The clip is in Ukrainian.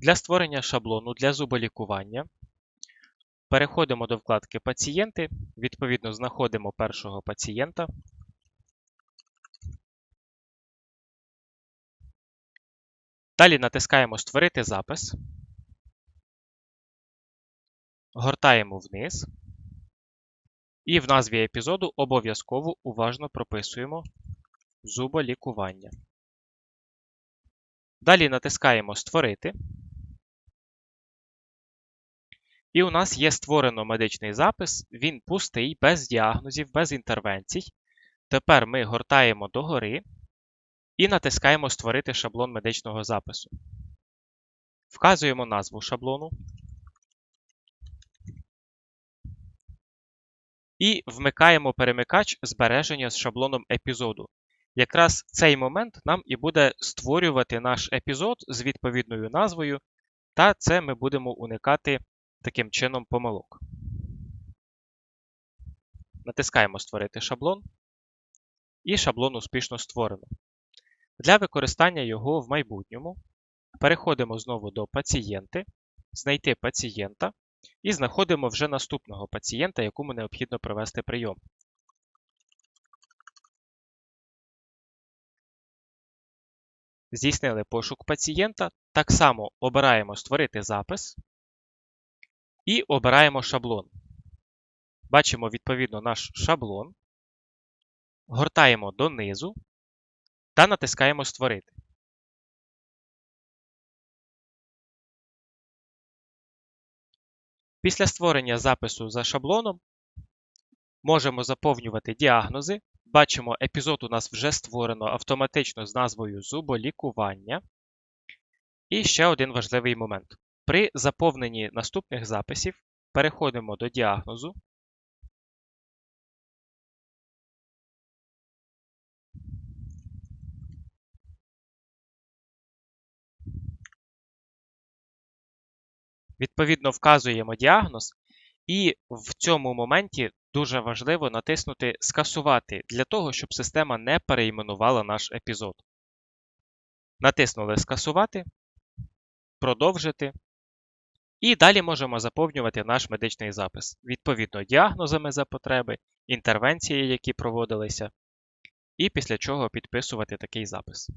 Для створення шаблону для зуболікування переходимо до вкладки Пацієнти, відповідно, знаходимо першого пацієнта. Далі натискаємо Створити запис. Гортаємо вниз. І в назві епізоду обов'язково уважно прописуємо зуболікування. Далі натискаємо Створити. І у нас є створено медичний запис, він пустий, без діагнозів, без інтервенцій. Тепер ми гортаємо догори і натискаємо Створити шаблон медичного запису. Вказуємо назву шаблону. І вмикаємо перемикач збереження з шаблоном епізоду. Якраз цей момент нам і буде створювати наш епізод з відповідною назвою, та це ми будемо уникати таким чином помилок. Натискаємо Створити шаблон, і шаблон успішно створено. Для використання його в майбутньому переходимо знову до пацієнти, знайти пацієнта і знаходимо вже наступного пацієнта, якому необхідно провести прийом. Здійснили пошук пацієнта. Так само обираємо Створити запис і обираємо шаблон. Бачимо відповідно наш шаблон, гортаємо донизу та натискаємо Створити. Після створення запису за шаблоном можемо заповнювати діагнози. Бачимо, епізод у нас вже створено автоматично з назвою зуболікування. І ще один важливий момент. При заповненні наступних записів переходимо до діагнозу. Відповідно, вказуємо діагноз, і в цьому моменті дуже важливо натиснути Скасувати для того, щоб система не переіменувала наш епізод. Натиснули Скасувати, Продовжити. І далі можемо заповнювати наш медичний запис, відповідно діагнозами за потреби, інтервенції, які проводилися, і після чого підписувати такий запис.